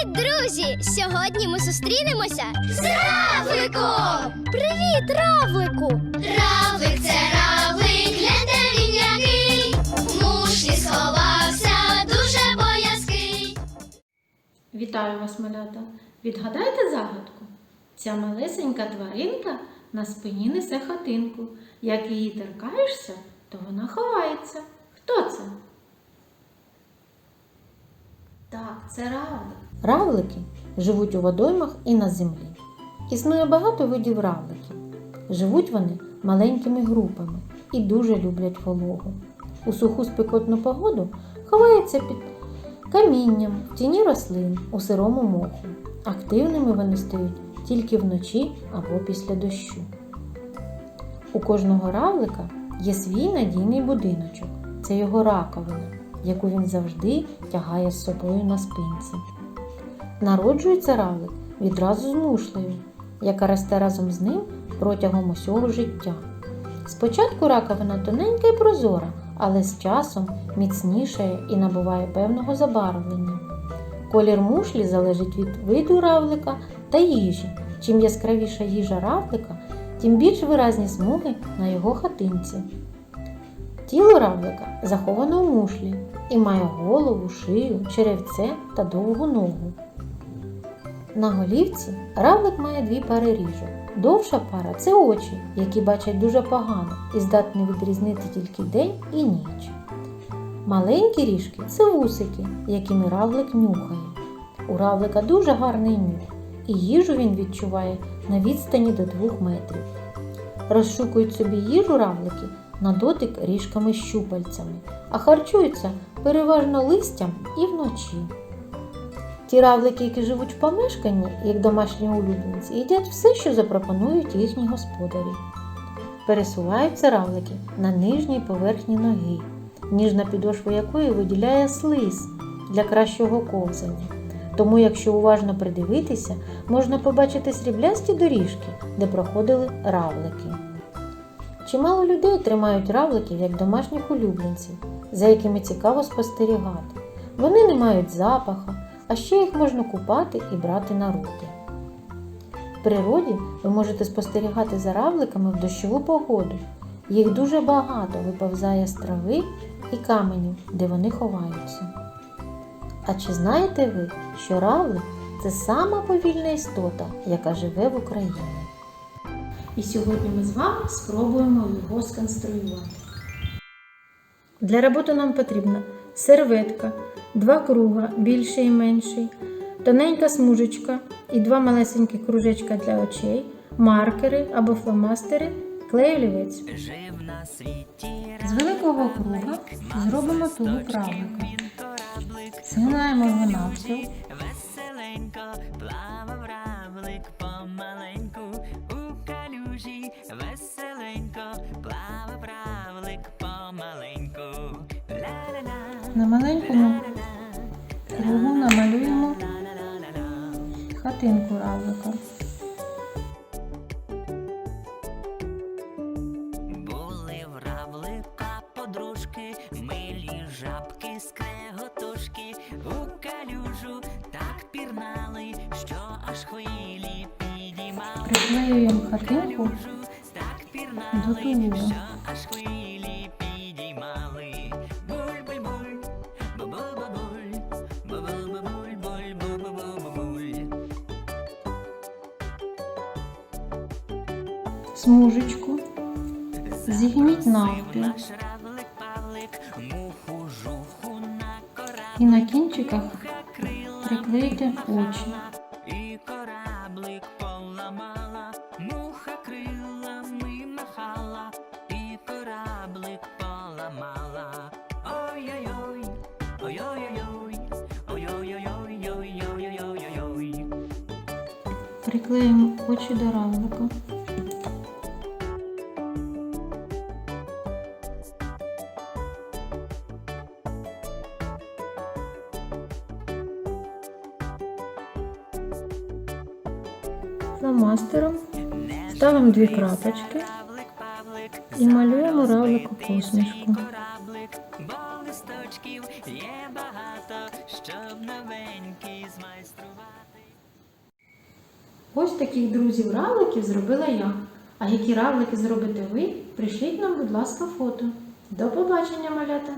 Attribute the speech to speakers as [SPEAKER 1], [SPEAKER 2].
[SPEAKER 1] Привіт, друзі! Сьогодні ми зустрінемося з Равликом! Привіт, Равлику! Равлик це равлик, гляньте він який. В мушлі сховався, дуже боязкий.
[SPEAKER 2] Вітаю вас, малята! Відгадайте загадку. Ця малесенька тваринка на спині несе хатинку. Як її торкаєшся, то вона ховається. Хто це? Так, це равлик. Равлики живуть у водоймах і на землі. Існує багато видів равликів. Живуть вони маленькими групами і дуже люблять вологу. У суху спекотну погоду ховаються під камінням, в тіні рослин, у сирому моху. Активними вони стають тільки вночі або після дощу. У кожного равлика є свій надійний будиночок. Це його раковина, яку він завжди тягає з собою на спинці. Народжується равлик відразу з мушлею, яка росте разом з ним протягом усього життя. Спочатку раковина тоненька і прозора, але з часом міцнішає і набуває певного забарвлення. Колір мушлі залежить від виду равлика та їжі. Чим яскравіша їжа равлика, тим більш виразні смуги на його хатинці. Тіло равлика заховано в мушлі і має голову, шию, черевце та довгу ногу. На голівці равлик має дві пари ріжок. Довша пара це очі, які бачать дуже погано і здатні відрізнити тільки день і ніч. Маленькі ріжки це вусики, якими равлик нюхає. У равлика дуже гарний нюх, і їжу він відчуває на відстані до 2 метрів. Розшукують собі їжу равлики на дотик ріжками щупальцями, а харчуються переважно листям і вночі. Ті равлики, які живуть в помешканні, як домашні улюбленці, їдять все, що запропонують їхні господарі. Пересуваються равлики на нижній поверхні ноги, ніжна підошва якої виділяє слиз для кращого ковзання. Тому, якщо уважно придивитися, можна побачити сріблясті доріжки, де проходили равлики. Чимало людей тримають равликів як домашніх улюбленців, за якими цікаво спостерігати. Вони не мають запаха, а ще їх можна купати і брати на руки. В природі ви можете спостерігати за равликами в дощову погоду. Їх дуже багато виповзає з трави і каменів, де вони ховаються. А чи знаєте ви, що равлик це сама повільна істота, яка живе в Україні? І сьогодні ми з вами спробуємо його сконструювати. Для роботи нам потрібна серветка, два круга, більший і менший, тоненька смужечка і два малесенькі кружечка для очей, маркери або фломастери, клей З великого круга зробимо тулуб равлика. Згинаємо його навпіл,
[SPEAKER 3] веселенько, плавав равлик помаленьку у калюжі,
[SPEAKER 2] маленькому кругу намалюємо хатинку равлика.
[SPEAKER 3] Були в равлика подружки, милі жабки, скреготушки, у калюжу так пірнали, що аж хвилі підіймали.
[SPEAKER 2] Приклеюємо хатинку до тулуба. смужечку, зігніть навпіл. І на кінчиках приклейте очі. Приклеїмо очі до равлика. Фломастером ставимо дві крапочки і малюємо равлику посмішку. Ось таких друзів равликів зробила я. А які равлики зробите ви? Пришліть нам, будь ласка, фото. До побачення, малята!